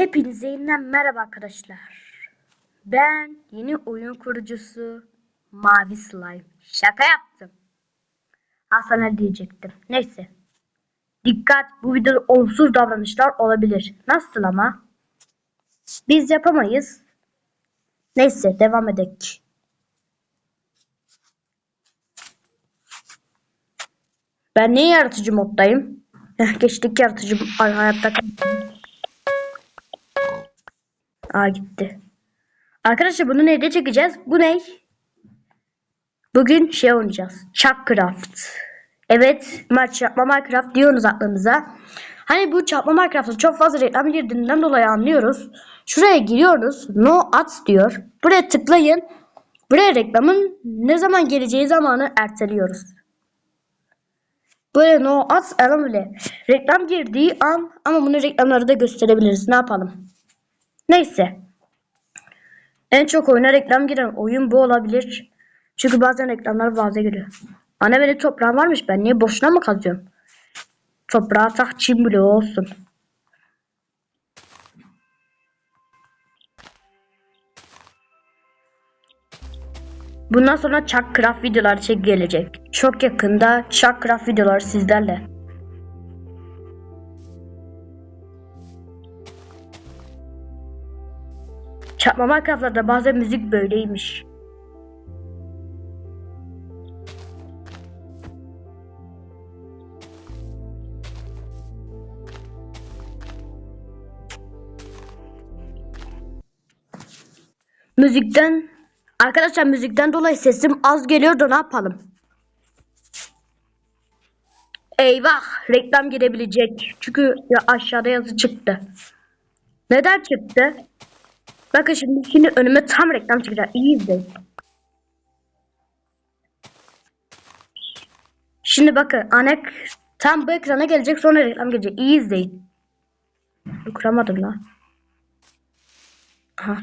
Hepinize yeniden merhaba arkadaşlar. Ben yeni oyun kurucusu Mavi Slime. Şaka yaptım. Hasan'a diyecektim. Neyse. Dikkat bu videoda olumsuz davranışlar olabilir. Nasıl ama? Biz yapamayız. Neyse devam edelim. Ben niye yaratıcı moddayım? Geçtik yaratıcı ay, hayatta kaldım. Aa gitti. Arkadaşlar bunu neyde çekeceğiz? Bu ne? Bugün şey oynayacağız. Chuckcraft. Evet, maç yapma Minecraft diyorsunuz aklınıza. Hani bu çarpma Minecraft'ta çok fazla reklam girdiğinden dolayı anlıyoruz. Şuraya giriyoruz. No ads diyor. Buraya tıklayın. Buraya reklamın ne zaman geleceği zamanı erteliyoruz. Böyle no ads öyle. Reklam girdiği an ama bunu reklamları da gösterebiliriz. Ne yapalım? Neyse. En çok oyuna reklam giren oyun bu olabilir. Çünkü bazen reklamlar fazla giriyor. Anne benim toprağım varmış. Ben niye boşuna mı kazıyorum? Toprağa tak çim bile olsun. Bundan sonra Chuckcraft videoları çek gelecek. Çok yakında Chuckcraft videoları sizlerle. Çarpma Minecraft'larda bazen müzik böyleymiş. Müzikten Arkadaşlar müzikten dolayı sesim az geliyor da ne yapalım? Eyvah reklam girebilecek. Çünkü ya aşağıda yazı çıktı. Neden çıktı? Bakın şimdi, şimdi önüme tam reklam çıkacak. İyi izleyin. Şimdi bakın anek tam bu ekrana gelecek sonra reklam gelecek. İyi izleyin. Kuramadım lan. Aha.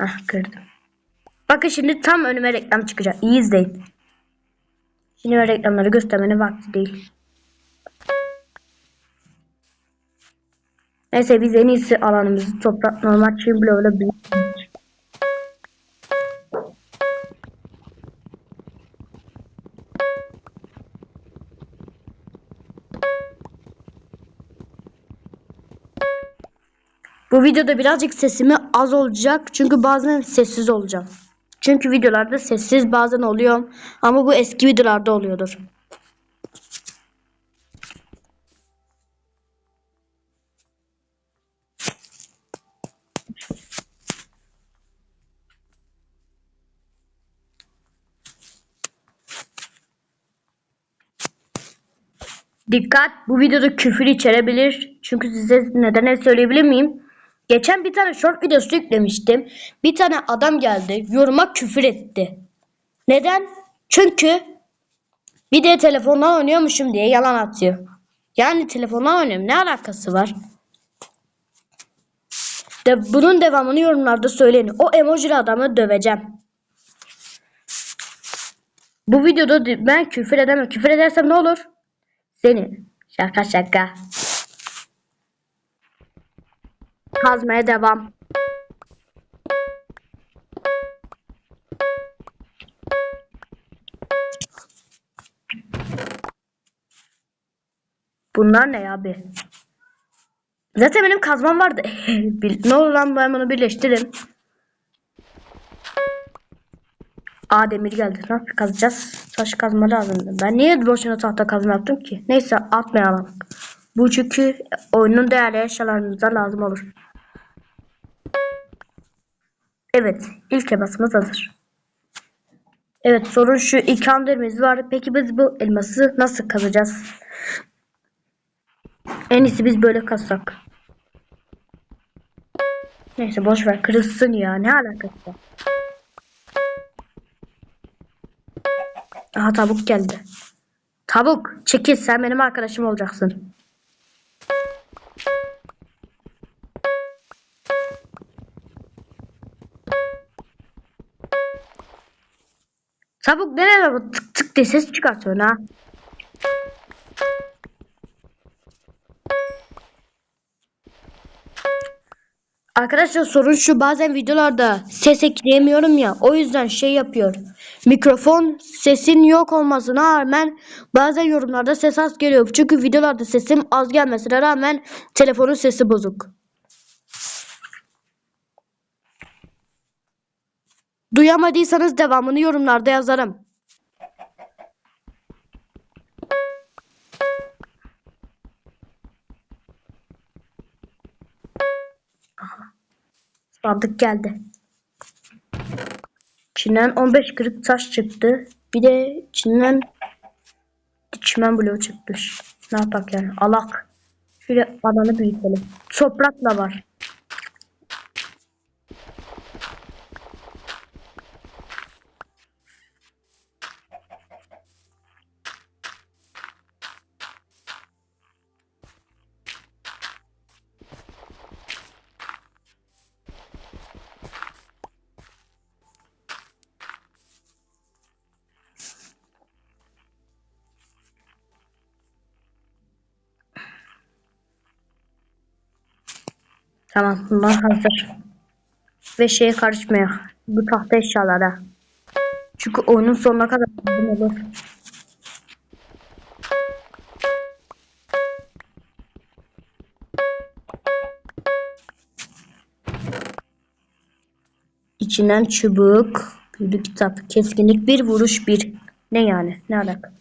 Ah kırdım. Bakın şimdi tam önüme reklam çıkacak. İyi izleyin. Şimdi reklamları göstermenin vakti değil. Neyse biz en iyisi alanımızı toprak normal çim bloğuyla büyütürüz. Bu videoda birazcık sesimi az olacak çünkü bazen sessiz olacağım. Çünkü videolarda sessiz bazen oluyor ama bu eski videolarda oluyordur. Dikkat bu videoda küfür içerebilir. Çünkü size neden söyleyebilir miyim? Geçen bir tane short videosu yüklemiştim. Bir tane adam geldi yoruma küfür etti. Neden? Çünkü bir de telefonla oynuyormuşum diye yalan atıyor. Yani telefonla oynuyorum ne alakası var? De bunun devamını yorumlarda söyleyin. O emojili adamı döveceğim. Bu videoda ben küfür edemem. Küfür edersem ne olur? Seni. Şaka şaka. Kazmaya devam. Bunlar ne ya be? Zaten benim kazmam vardı. Ne olur lan ben bunu birleştirin. Aa demir geldi. Nasıl kazacağız? Taş kazma lazım. Ben niye boşuna tahta kazma yaptım ki? Neyse atmayalım. Bu çünkü oyunun değerli eşyalarımıza lazım olur. Evet. ilk elmasımız hazır. Evet sorun şu iki andirimiz var. Peki biz bu elması nasıl kazacağız? En iyisi biz böyle kazsak. Neyse boş ver kırılsın ya ne alakası var? Aha tavuk geldi. Tavuk çekil sen benim arkadaşım olacaksın. Tavuk nereye bu tık tık diye ses çıkartıyorsun ha? Arkadaşlar sorun şu bazen videolarda ses ekleyemiyorum ya o yüzden şey yapıyor. Mikrofon sesin yok olmasına rağmen bazen yorumlarda ses az geliyor. Çünkü videolarda sesim az gelmesine rağmen telefonun sesi bozuk. Duyamadıysanız devamını yorumlarda yazarım. Sandık geldi. İçinden 15 kırık taş çıktı. Bir de içinden çimen bloğu çıkmış. Ne yapak yani? Alak. Şöyle alanı büyütelim. Toprakla var. Tamam bunlar hazır. Ve şeye karışmıyor. Bu tahta eşyalara. Çünkü oyunun sonuna kadar olur. İçinden çubuk, büyülü kitap, keskinlik bir vuruş bir. Ne yani? Ne alaka?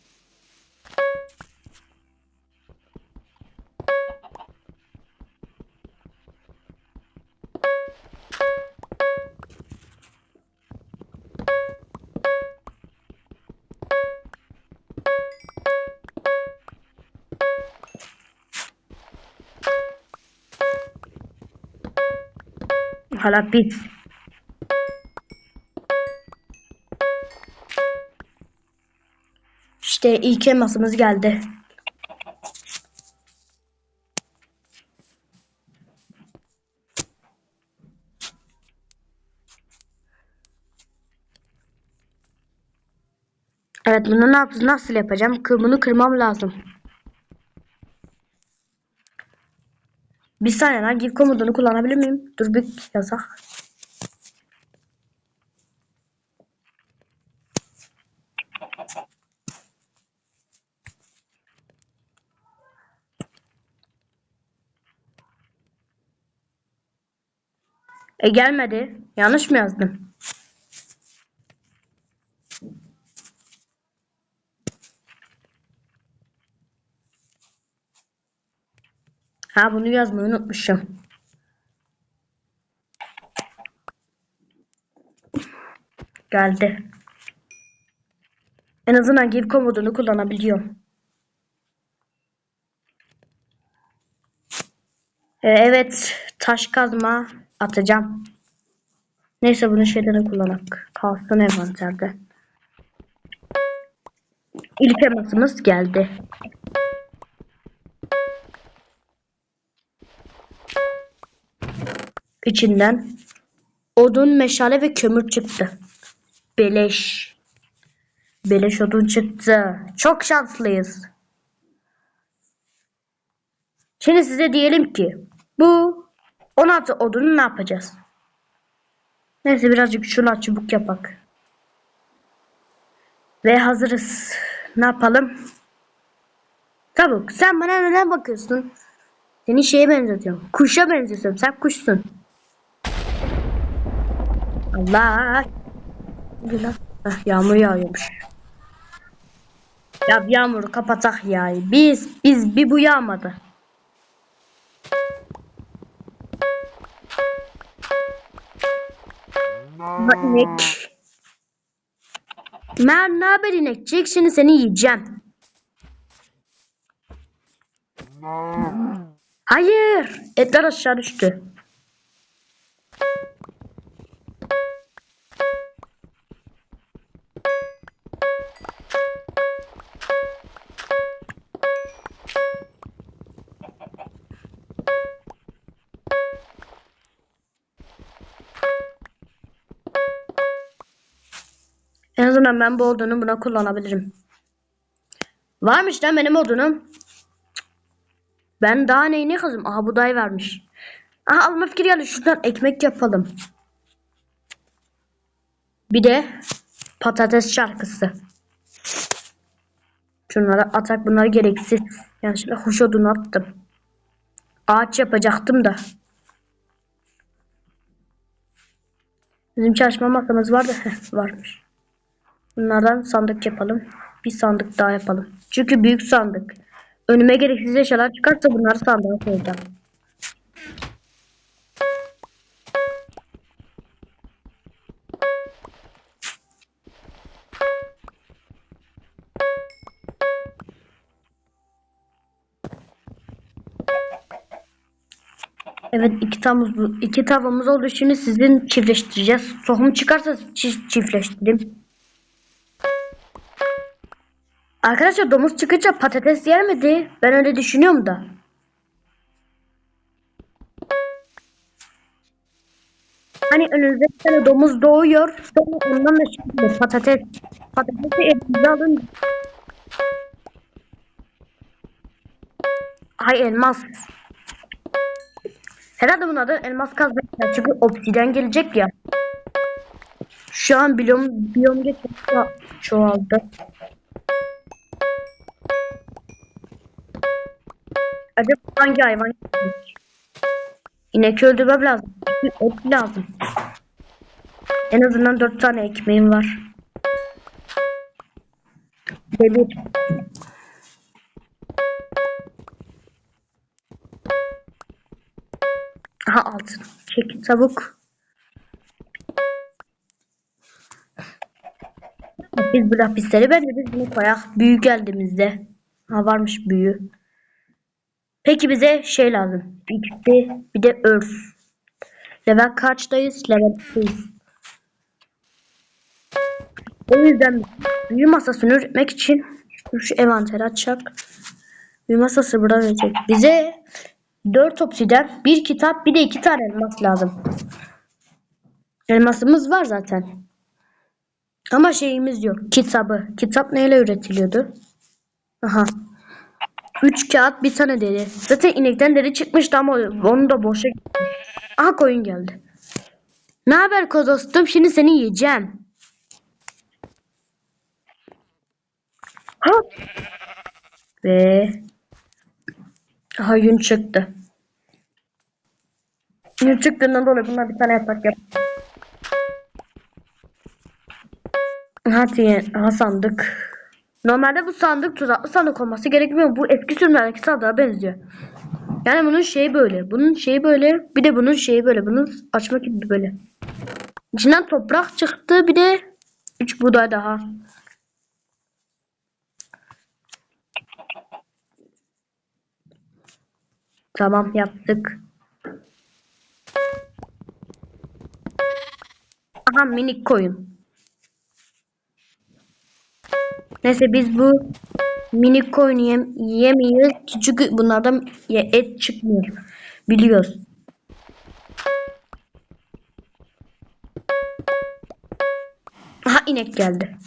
Hala bit. İşte ilk elmasımız geldi. Evet bunu? Nasıl yapacağım? Bunu kırmam lazım. Bir saniye lan give komutunu kullanabilir miyim? Dur bir yasak. E gelmedi. Yanlış mı yazdım? Ha bunu yazmayı unutmuşum. Geldi. En azından give komutunu kullanabiliyorum. E, evet taş kazma atacağım. Neyse bunu şeyden kullanak. Kalsın envanterde. İlk elmasımız geldi. İçinden odun, meşale ve kömür çıktı. Beleş. Beleş odun çıktı. Çok şanslıyız. Şimdi size diyelim ki bu 16 odunu ne yapacağız? Neyse birazcık şunu çubuk yapak. Ve hazırız. Ne yapalım? Tavuk sen bana neden bakıyorsun? Seni şeye benzetiyorum. Kuşa benzetiyorum. Sen kuşsun. Allah. Yağmur yağıyormuş. Ya yağmuru kapatak ya. Biz biz bir bu yağmadı. Bak inek. Mer ne haber inekçik? Şimdi seni yiyeceğim. Hayır. Etler aşağı düştü. Azından ben bu odunu buna kullanabilirim. Varmış lan benim odunum. Ben daha neyini kazım? Aha buğday vermiş. Aha alma fikri geldi. Şuradan ekmek yapalım. Bir de patates şarkısı. Şunlara atak bunlar gereksiz. Yanlışlıkla hoş odunu attım. Ağaç yapacaktım da. Bizim çalışma masamız vardı. Varmış. Bunlardan sandık yapalım. Bir sandık daha yapalım. Çünkü büyük sandık. Önüme gereksiz eşyalar çıkarsa bunları sandığa koyacağım. Evet iki tavamız, iki tavamız oldu. Şimdi sizin çiftleştireceğiz. Tohum çıkarsa çi- çiftleştireyim. Arkadaşlar domuz çıkınca patates yer miydi? Ben öyle düşünüyorum da. Hani önünüzde bir tane domuz doğuyor. Sonra ondan da çıkıyor patates. Patatesi elinize alın. Ay elmas. Herhalde bunun adı elmas kazmak. Çünkü obsidyen gelecek ya. Şu an biyom, biyom geçiyor. Çoğaldı. Acaba hangi hayvan? İnek öldürmem lazım. Et lazım. En azından dört tane ekmeğim var. Demir. Aha altın. Çek çabuk. Biz bu lapisleri ben de biz bunu koyak. Büyü geldiğimizde. Ha varmış büyü. Peki bize şey lazım. XP bir de örs. Level kaçtayız? Level 2'yiz. O yüzden büyü masasını üretmek için şu, envanteri açacak. Büyü masası burada verecek. Bize 4 obsiden, bir kitap, bir de 2 tane elmas lazım. Elmasımız var zaten. Ama şeyimiz yok. Kitabı. Kitap neyle üretiliyordu? Aha. 3 kağıt bir tane deri. Zaten inekten deri çıkmıştı ama onu da boşa. Aha koyun geldi. Ne haber kozostum? Şimdi seni yiyeceğim. Ha. Ve Aha yün çıktı. Yün çıktığından dolayı bunlar bir tane yatak yap. Hadi aha sandık. Normalde bu sandık tuzaklı sandık olması gerekmiyor. Bu eski sürümlerdeki sandığa benziyor. Yani bunun şeyi böyle. Bunun şeyi böyle. Bir de bunun şeyi böyle. Bunu açmak gibi böyle. İçinden toprak çıktı. Bir de 3 buğday daha. Tamam yaptık. Aha minik koyun. Neyse biz bu minik koyunu yem yemeyiz. Çünkü bunlardan et çıkmıyor. Biliyoruz. Aha inek geldi.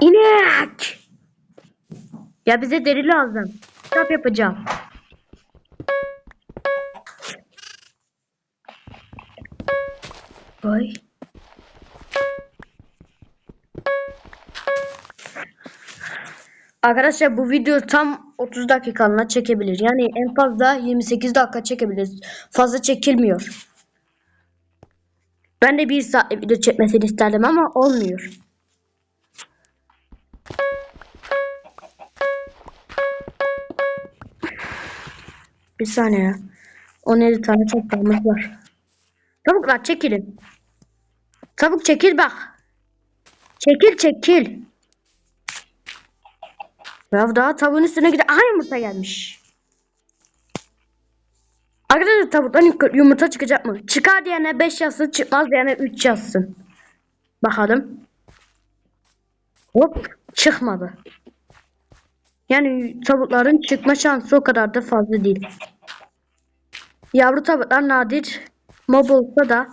İnek! Ya bize deri lazım. Kitap yapacağım. Vay. Arkadaşlar bu video tam 30 dakikalığına çekebilir. Yani en fazla 28 dakika çekebilir. Fazla çekilmiyor. Ben de bir saat video çekmesini isterdim ama olmuyor. Bir saniye ya. 17 tane toprağımız var. Tavuklar çekilin. Tavuk çekil bak. Çekil çekil. Ya daha tavuğun üstüne gidiyor. Aha yumurta gelmiş. Arkadaşlar tavuktan yumurta çıkacak mı? Çıkar diyene 5 yazsın, çıkmaz diyene 3 yazsın. Bakalım. Hop çıkmadı. Yani tavukların çıkma şansı o kadar da fazla değil. Yavru tavuklar nadir mob olsa da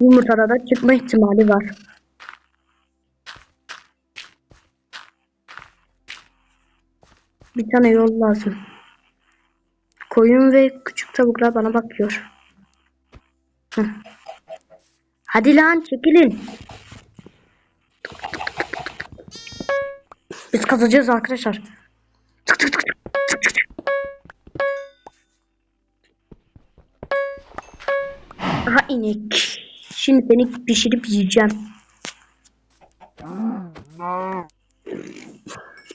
yumurtada da çıkma ihtimali var. Bir tane yol lazım. Koyun ve küçük tavuklar bana bakıyor. Hadi lan çekilin. Biz kazacağız arkadaşlar. Tık. Aha inek. Şimdi seni pişirip yiyeceğim.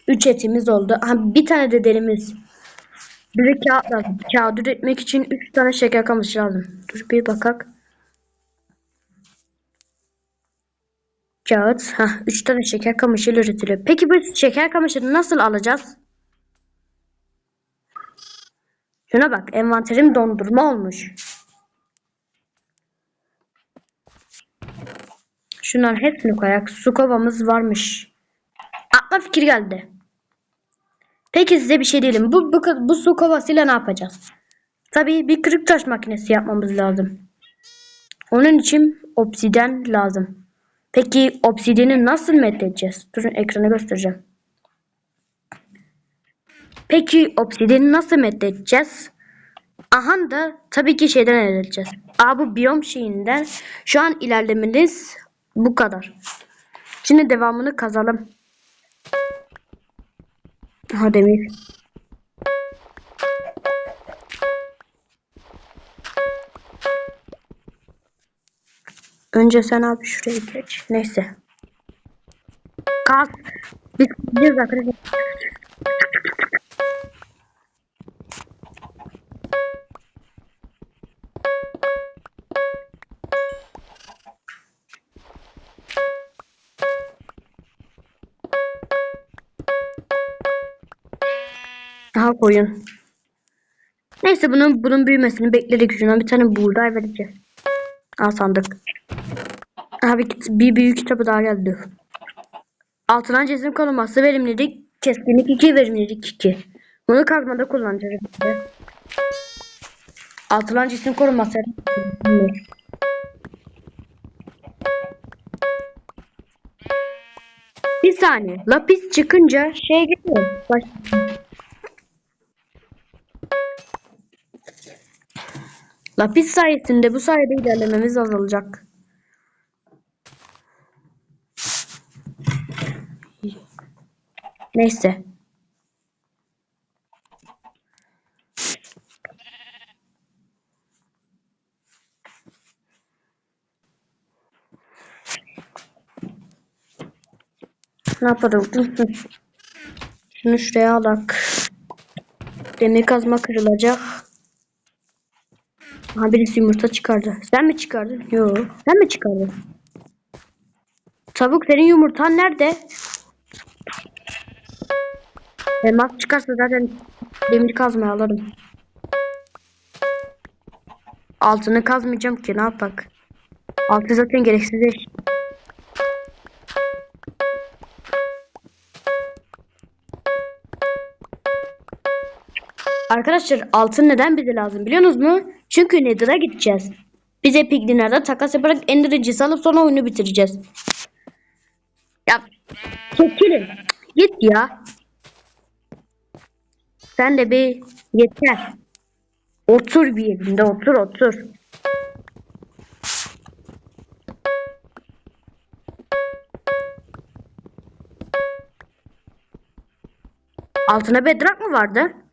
Üç etimiz oldu. Aha, bir tane de derimiz. Bize kağıt lazım. Kağıt üretmek için üç tane şeker kamışı lazım. Dur bir bakak. Kağıt. Ha, üç tane şeker kamışı üretiliyor. Peki bu şeker kamışını nasıl alacağız? Şuna bak. Envanterim dondurma olmuş. Şunların hepsini koyarak su kovamız varmış. Aklıma fikir geldi. Peki size bir şey diyelim. Bu, bu, bu su kovasıyla ne yapacağız? Tabii bir kırık taş makinesi yapmamız lazım. Onun için obsiden lazım. Peki obsidiyeni nasıl mededeceğiz? Durun ekranı göstereceğim. Peki obsidiyeni nasıl mededeceğiz? Aha da tabii ki şeyden elde edeceğiz. Aa bu biyom şeyinden şu an ilerlemeniz bu kadar. Şimdi devamını kazalım. Aha demir. Önce sen abi şuraya geç. Neyse. Kaz. Biz gidiyoruz arkadaşlar. Koyun. Neyse bunun bunun büyümesini bekledik. Şuna bir tane buğday vereceğiz. Al sandık. Abi bir büyük kitabı daha geldi. Altından cesim konulması verimlilik keskinlik 2 verimlilik 2. Bunu kazmada kullanacağız. işte. Altından cisim korunması. Bir saniye. Lapis çıkınca şey geliyor. Baş... Lapis sayesinde bu sayede ilerlememiz azalacak. Neyse. Ne yapalım? Şunu şuraya alak. Demir kazma kırılacak. Aha birisi yumurta çıkardı. Sen mi çıkardın? Yok. Sen mi çıkardın? Tavuk senin yumurtan nerede? Elmas çıkarsa zaten demir kazmayı alırım. Altını kazmayacağım ki ne yapak? Altı zaten gereksiz eş. Arkadaşlar altın neden bize lazım biliyorsunuz mu? Çünkü Nether'a gideceğiz. Biz Epic takas yaparak Ender alıp sonra oyunu bitireceğiz. Ya çekilin. Git ya. Sen de bir yeter. Otur bir yerinde otur otur. Altına bedrak mı vardı?